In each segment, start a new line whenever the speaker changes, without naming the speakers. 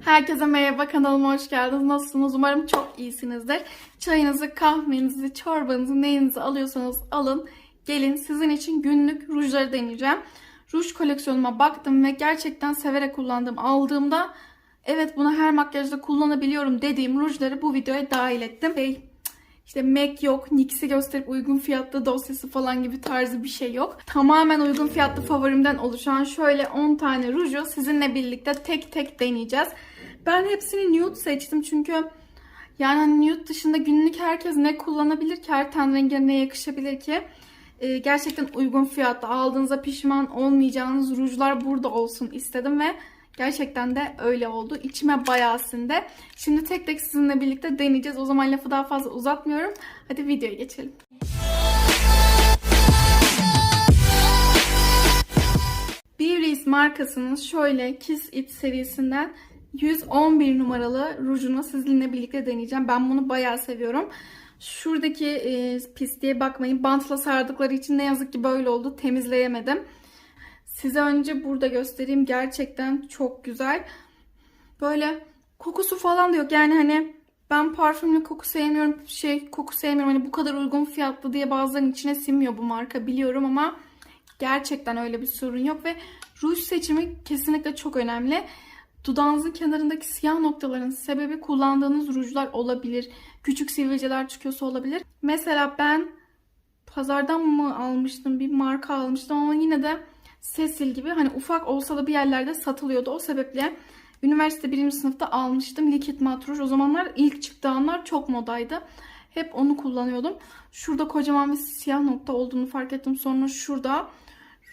Herkese merhaba kanalıma hoş geldiniz. Nasılsınız? Umarım çok iyisinizdir. Çayınızı, kahvenizi, çorbanızı, neyinizi alıyorsanız alın. Gelin sizin için günlük rujları deneyeceğim. Ruj koleksiyonuma baktım ve gerçekten severek kullandım. Aldığımda evet bunu her makyajda kullanabiliyorum dediğim rujları bu videoya dahil ettim. Şey, işte MAC yok, NYX'i gösterip uygun fiyatlı dosyası falan gibi tarzı bir şey yok. Tamamen uygun fiyatlı favorimden oluşan şöyle 10 tane ruju sizinle birlikte tek tek deneyeceğiz. Ben hepsini nude seçtim çünkü yani hani nude dışında günlük herkes ne kullanabilir ki, her ten rengine ne yakışabilir ki? Ee, gerçekten uygun fiyatlı aldığınızda pişman olmayacağınız rujlar burada olsun istedim ve Gerçekten de öyle oldu. İçime bayağı sindi. Şimdi tek tek sizinle birlikte deneyeceğiz. O zaman lafı daha fazla uzatmıyorum. Hadi videoya geçelim. Beauty's markasının şöyle Kiss It serisinden 111 numaralı rujunu sizinle birlikte deneyeceğim. Ben bunu bayağı seviyorum. Şuradaki e, pisliğe bakmayın. Bantla sardıkları için ne yazık ki böyle oldu. Temizleyemedim. Size önce burada göstereyim. Gerçekten çok güzel. Böyle kokusu falan da yok. Yani hani ben parfümlü koku sevmiyorum. Şey koku sevmiyorum. Hani bu kadar uygun fiyatlı diye bazılarının içine sinmiyor bu marka biliyorum ama gerçekten öyle bir sorun yok ve ruj seçimi kesinlikle çok önemli. Dudağınızın kenarındaki siyah noktaların sebebi kullandığınız rujlar olabilir. Küçük sivilceler çıkıyorsa olabilir. Mesela ben pazardan mı almıştım bir marka almıştım ama yine de Cecil gibi hani ufak olsa da bir yerlerde satılıyordu. O sebeple üniversite birinci sınıfta almıştım. Liquid Matte Rouge. O zamanlar ilk çıktığı anlar çok modaydı. Hep onu kullanıyordum. Şurada kocaman bir siyah nokta olduğunu fark ettim. Sonra şurada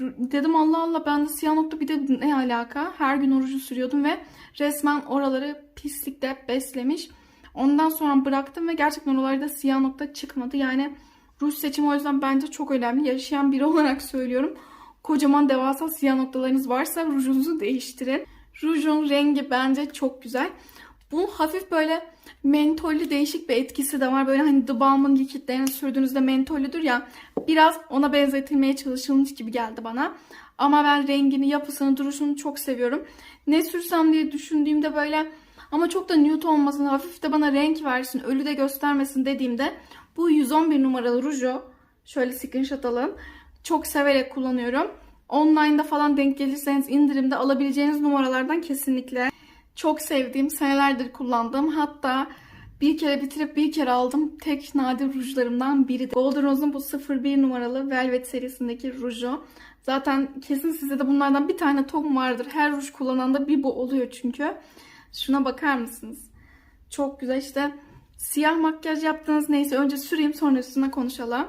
dedim Allah Allah ben de siyah nokta bir de ne alaka? Her gün orucu sürüyordum ve resmen oraları pislikte beslemiş. Ondan sonra bıraktım ve gerçekten oralarda siyah nokta çıkmadı. Yani ruj seçimi o yüzden bence çok önemli. Yaşayan biri olarak söylüyorum. Kocaman devasa siyah noktalarınız varsa rujunuzu değiştirin. Rujun rengi bence çok güzel. Bu hafif böyle mentollü değişik bir etkisi de var. Böyle hani The Balm'ın likitlerini sürdüğünüzde mentollüdür ya. Biraz ona benzetilmeye çalışılmış gibi geldi bana. Ama ben rengini, yapısını, duruşunu çok seviyorum. Ne sürsem diye düşündüğümde böyle ama çok da nude olmasın, hafif de bana renk versin, ölü de göstermesin dediğimde bu 111 numaralı ruju şöyle screenshot alın. Çok severek kullanıyorum. Online'da falan denk gelirseniz indirimde alabileceğiniz numaralardan kesinlikle. Çok sevdiğim, senelerdir kullandığım hatta bir kere bitirip bir kere aldım. Tek nadir rujlarımdan biri. Golden Rose'un bu 01 numaralı Velvet serisindeki ruju. Zaten kesin size de bunlardan bir tane ton vardır. Her ruj kullananda bir bu oluyor çünkü. Şuna bakar mısınız? Çok güzel işte. Siyah makyaj yaptığınız neyse önce süreyim sonra üstüne konuşalım.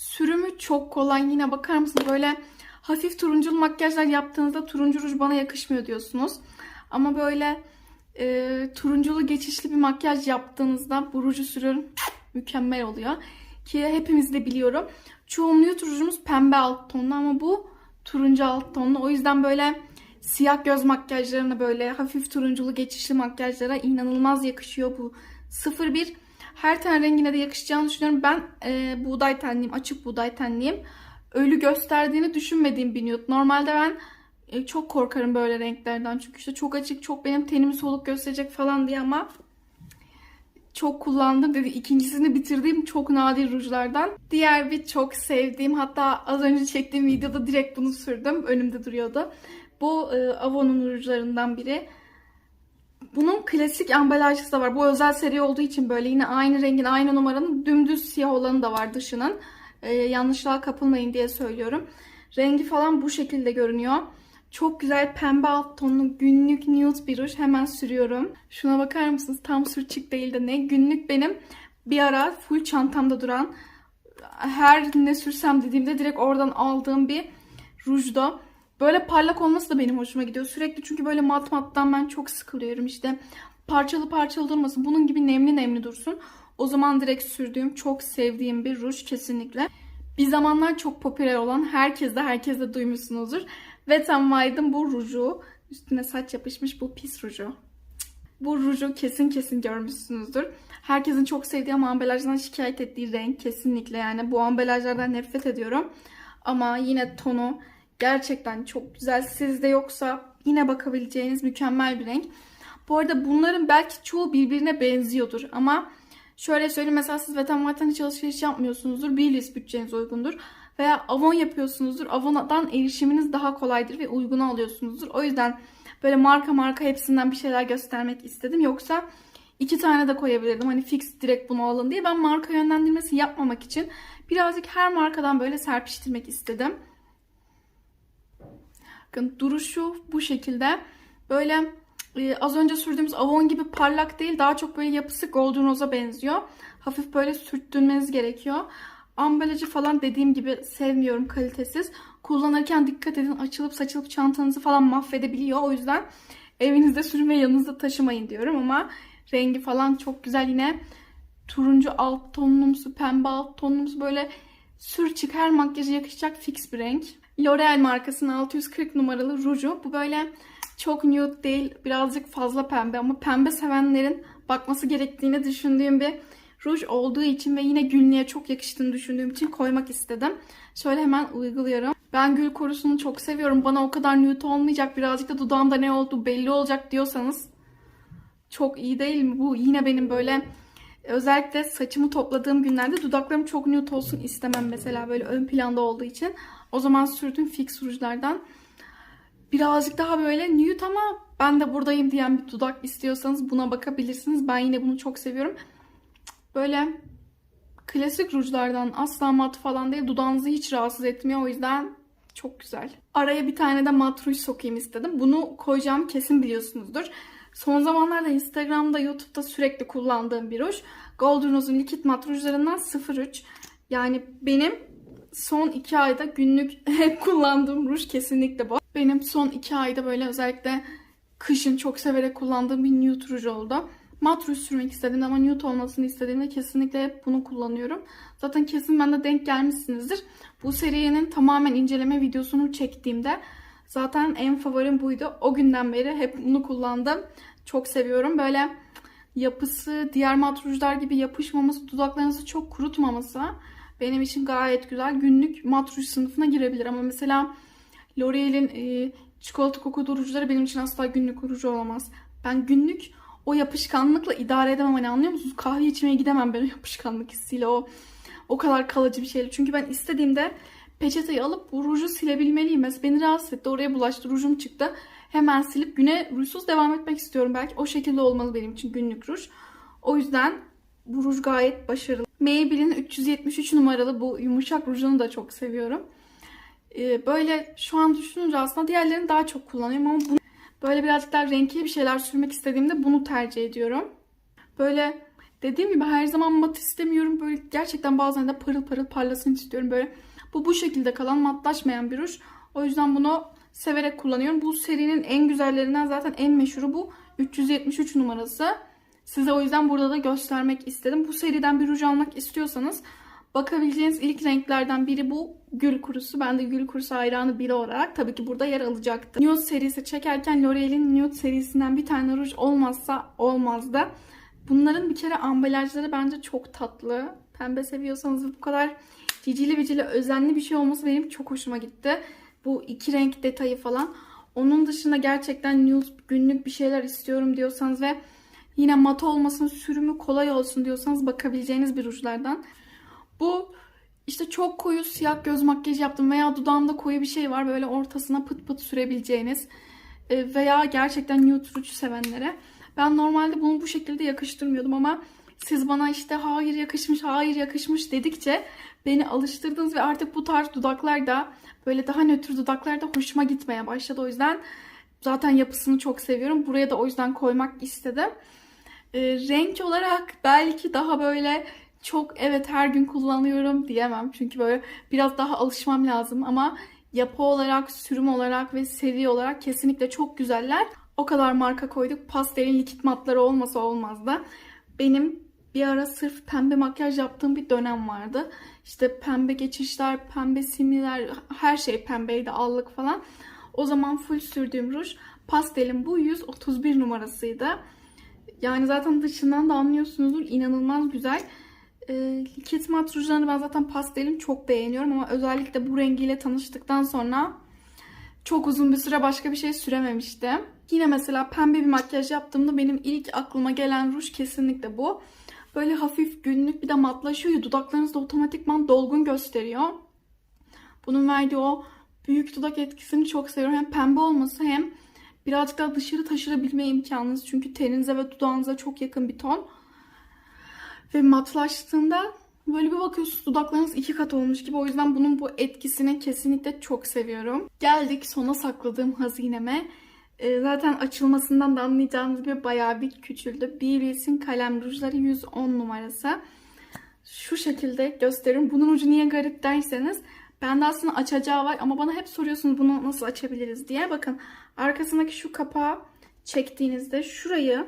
Sürümü çok kolay. Yine bakar mısınız böyle hafif turunculu makyajlar yaptığınızda turuncu ruj bana yakışmıyor diyorsunuz. Ama böyle e, turunculu geçişli bir makyaj yaptığınızda bu ruju sürüyorum. Mükemmel oluyor. Ki hepimiz de biliyorum. Çoğu nude rujumuz pembe alt tonlu ama bu turuncu alt tonlu. O yüzden böyle siyah göz makyajlarına böyle hafif turunculu geçişli makyajlara inanılmaz yakışıyor bu 01 her ten rengine de yakışacağını düşünüyorum. Ben e, buğday tenliyim, açık buğday tenliyim. Ölü gösterdiğini düşünmediğim bir nude. Normalde ben e, çok korkarım böyle renklerden. Çünkü işte çok açık, çok benim tenimi soluk gösterecek falan diye ama çok kullandım dedi. İkincisini bitirdiğim çok nadir rujlardan. Diğer bir çok sevdiğim hatta az önce çektiğim videoda direkt bunu sürdüm. Önümde duruyordu. Bu e, Avon'un rujlarından biri. Bunun klasik ambalajlısı da var. Bu özel seri olduğu için böyle yine aynı rengin aynı numaranın dümdüz siyah olanı da var dışının. Ee, yanlışlığa kapılmayın diye söylüyorum. Rengi falan bu şekilde görünüyor. Çok güzel pembe alt tonlu günlük nude bir ruj. Hemen sürüyorum. Şuna bakar mısınız? Tam sürçük değil de ne? Günlük benim bir ara full çantamda duran her ne sürsem dediğimde direkt oradan aldığım bir rujdu. Böyle parlak olması da benim hoşuma gidiyor. Sürekli çünkü böyle mat mattan ben çok sıkılıyorum işte. Parçalı parçalı durmasın. Bunun gibi nemli nemli dursun. O zaman direkt sürdüğüm çok sevdiğim bir ruj kesinlikle. Bir zamanlar çok popüler olan herkes de herkes de duymuşsunuzdur. Wet n Wild'ın bu ruju. Üstüne saç yapışmış bu pis ruju. Bu ruju kesin kesin görmüşsünüzdür. Herkesin çok sevdiği ama ambalajdan şikayet ettiği renk kesinlikle yani bu ambalajlardan nefret ediyorum. Ama yine tonu Gerçekten çok güzel. Sizde yoksa yine bakabileceğiniz mükemmel bir renk. Bu arada bunların belki çoğu birbirine benziyordur ama şöyle söyleyeyim mesela siz Vatan hiç alışveriş yapmıyorsunuzdur. Baileys bütçeniz uygundur. Veya Avon yapıyorsunuzdur. Avon'dan erişiminiz daha kolaydır ve uyguna alıyorsunuzdur. O yüzden böyle marka marka hepsinden bir şeyler göstermek istedim. Yoksa iki tane de koyabilirdim. Hani fix direkt bunu alın diye. Ben marka yönlendirmesi yapmamak için birazcık her markadan böyle serpiştirmek istedim. Bakın duruşu bu şekilde. Böyle e, az önce sürdüğümüz Avon gibi parlak değil. Daha çok böyle yapısı Golden Rose'a benziyor. Hafif böyle sürttürmeniz gerekiyor. Ambalajı falan dediğim gibi sevmiyorum kalitesiz. Kullanırken dikkat edin açılıp saçılıp çantanızı falan mahvedebiliyor. O yüzden evinizde sürme yanınızda taşımayın diyorum ama rengi falan çok güzel yine. Turuncu alt tonumsu, pembe alt tonumsu böyle sür çık her makyaja yakışacak fix bir renk. L'Oreal markasının 640 numaralı ruju. Bu böyle çok nude değil, birazcık fazla pembe ama pembe sevenlerin bakması gerektiğini düşündüğüm bir ruj olduğu için ve yine günlüğe çok yakıştığını düşündüğüm için koymak istedim. Şöyle hemen uyguluyorum. Ben gül korusunu çok seviyorum. Bana o kadar nude olmayacak, birazcık da dudağımda ne olduğu belli olacak diyorsanız çok iyi değil mi? Bu yine benim böyle özellikle saçımı topladığım günlerde dudaklarım çok nude olsun istemem mesela böyle ön planda olduğu için. O zaman sürdüğüm fix rujlardan birazcık daha böyle nude ama ben de buradayım diyen bir dudak istiyorsanız buna bakabilirsiniz. Ben yine bunu çok seviyorum. Böyle klasik rujlardan asla mat falan değil. Dudağınızı hiç rahatsız etmiyor. O yüzden çok güzel. Araya bir tane de mat ruj sokayım istedim. Bunu koyacağım kesin biliyorsunuzdur. Son zamanlarda Instagram'da, YouTube'da sürekli kullandığım bir ruj. Golden Rose'un likit mat rujlarından 03. Yani benim son iki ayda günlük kullandığım ruj kesinlikle bu. Benim son iki ayda böyle özellikle kışın çok severek kullandığım bir nude ruj oldu. Mat ruj sürmek istediğimde ama nude olmasını istediğimde kesinlikle hep bunu kullanıyorum. Zaten kesin ben de denk gelmişsinizdir. Bu serinin tamamen inceleme videosunu çektiğimde zaten en favorim buydu. O günden beri hep bunu kullandım. Çok seviyorum. Böyle yapısı diğer mat rujlar gibi yapışmaması, dudaklarınızı çok kurutmaması benim için gayet güzel. Günlük mat ruj sınıfına girebilir ama mesela L'Oreal'in e, çikolata kokulu rujları benim için asla günlük ruj olamaz. Ben günlük o yapışkanlıkla idare edemem hani anlıyor musunuz? Kahve içmeye gidemem ben o yapışkanlık hissiyle o o kadar kalıcı bir şeyle. Çünkü ben istediğimde peçeteyi alıp bu ruju silebilmeliyim. Mesela beni rahatsız etti. Oraya bulaştı. Rujum çıktı. Hemen silip güne rujsuz devam etmek istiyorum. Belki o şekilde olmalı benim için günlük ruj. O yüzden bu ruj gayet başarılı. Maybelline 373 numaralı bu yumuşak rujunu da çok seviyorum. Ee, böyle şu an düşününce aslında diğerlerini daha çok kullanıyorum ama bunu böyle birazcık daha renkli bir şeyler sürmek istediğimde bunu tercih ediyorum. Böyle dediğim gibi her zaman mat istemiyorum. Böyle gerçekten bazen de parıl parıl parlasın istiyorum. Böyle bu bu şekilde kalan matlaşmayan bir ruj. O yüzden bunu severek kullanıyorum. Bu serinin en güzellerinden zaten en meşhuru bu 373 numarası. Size o yüzden burada da göstermek istedim. Bu seriden bir ruj almak istiyorsanız bakabileceğiniz ilk renklerden biri bu gül kurusu. Ben de gül kurusu hayranı biri olarak tabii ki burada yer alacaktı. Nude serisi çekerken L'Oreal'in Nude serisinden bir tane ruj olmazsa olmazdı. Bunların bir kere ambalajları bence çok tatlı. Pembe seviyorsanız bu kadar cicili bicili özenli bir şey olması benim çok hoşuma gitti. Bu iki renk detayı falan. Onun dışında gerçekten nude günlük bir şeyler istiyorum diyorsanız ve yine mat olmasın, sürümü kolay olsun diyorsanız bakabileceğiniz bir rujlardan. Bu işte çok koyu siyah göz makyajı yaptım veya dudağımda koyu bir şey var böyle ortasına pıt pıt sürebileceğiniz e, veya gerçekten nude ruj sevenlere. Ben normalde bunu bu şekilde yakıştırmıyordum ama siz bana işte hayır yakışmış, hayır yakışmış dedikçe beni alıştırdınız ve artık bu tarz dudaklar da böyle daha nötr dudaklar da hoşuma gitmeye başladı. O yüzden zaten yapısını çok seviyorum. Buraya da o yüzden koymak istedim. E, renk olarak belki daha böyle çok evet her gün kullanıyorum diyemem. Çünkü böyle biraz daha alışmam lazım ama yapı olarak, sürüm olarak ve seri olarak kesinlikle çok güzeller. O kadar marka koyduk. Pastelin likit matları olmasa olmazdı. Benim bir ara sırf pembe makyaj yaptığım bir dönem vardı. İşte pembe geçişler, pembe simliler, her şey pembeydi, allık falan. O zaman full sürdüğüm ruj pastelin bu 131 numarasıydı. Yani zaten dışından da anlıyorsunuzdur. inanılmaz güzel. E, likit mat rujlarını ben zaten pastelim çok beğeniyorum ama özellikle bu rengiyle tanıştıktan sonra çok uzun bir süre başka bir şey sürememiştim. Yine mesela pembe bir makyaj yaptığımda benim ilk aklıma gelen ruj kesinlikle bu. Böyle hafif günlük bir de matlaşıyor ya dudaklarınız da otomatikman dolgun gösteriyor. Bunun verdiği o büyük dudak etkisini çok seviyorum. Hem pembe olması hem birazcık daha dışarı taşırabilme imkanınız. Çünkü teninize ve dudağınıza çok yakın bir ton. Ve matlaştığında böyle bir bakıyorsunuz dudaklarınız iki kat olmuş gibi. O yüzden bunun bu etkisini kesinlikle çok seviyorum. Geldik sona sakladığım hazineme. Ee, zaten açılmasından da anlayacağınız gibi bayağı bir küçüldü. BBS'in kalem rujları 110 numarası. Şu şekilde gösteririm. Bunun ucu niye garip derseniz bende aslında açacağı var ama bana hep soruyorsunuz bunu nasıl açabiliriz diye. Bakın arkasındaki şu kapağı çektiğinizde şurayı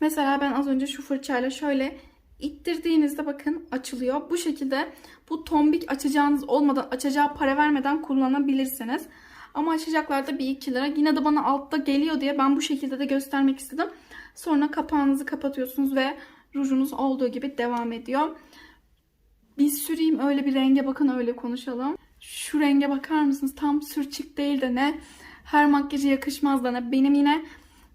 mesela ben az önce şu fırçayla şöyle ittirdiğinizde bakın açılıyor. Bu şekilde bu tombik açacağınız olmadan açacağı para vermeden kullanabilirsiniz. Ama açacaklarda bir 2 lira. Yine de bana altta geliyor diye ben bu şekilde de göstermek istedim. Sonra kapağınızı kapatıyorsunuz ve rujunuz olduğu gibi devam ediyor. Bir süreyim öyle bir renge bakın öyle konuşalım. Şu renge bakar mısınız? Tam sürçük değil de ne her makyaja yakışmaz da ne. Benim yine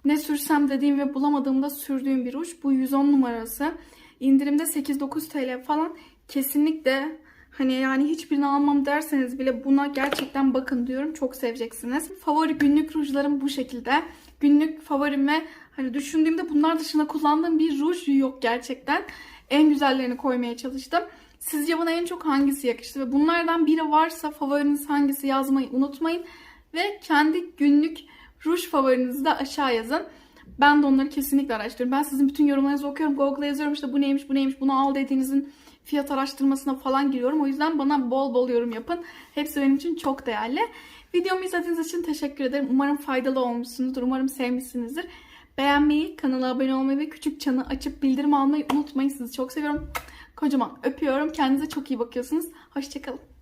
ne sürsem dediğim ve bulamadığımda sürdüğüm bir ruj. Bu 110 numarası. İndirimde 8-9 TL falan. Kesinlikle hani yani hiçbirini almam derseniz bile buna gerçekten bakın diyorum. Çok seveceksiniz. Favori günlük rujlarım bu şekilde. Günlük favorim ve hani düşündüğümde bunlar dışında kullandığım bir ruj yok gerçekten. En güzellerini koymaya çalıştım. Sizce bana en çok hangisi yakıştı? Ve bunlardan biri varsa favoriniz hangisi yazmayı unutmayın. Ve kendi günlük ruj favorinizi de aşağı yazın. Ben de onları kesinlikle araştırıyorum. Ben sizin bütün yorumlarınızı okuyorum. Google'a yazıyorum işte bu neymiş bu neymiş bunu al dediğinizin fiyat araştırmasına falan giriyorum. O yüzden bana bol bol yorum yapın. Hepsi benim için çok değerli. Videomu izlediğiniz için teşekkür ederim. Umarım faydalı olmuşsunuzdur. Umarım sevmişsinizdir. Beğenmeyi, kanala abone olmayı ve küçük çanı açıp bildirim almayı unutmayın. Sizi çok seviyorum. Kocaman öpüyorum. Kendinize çok iyi bakıyorsunuz. Hoşçakalın.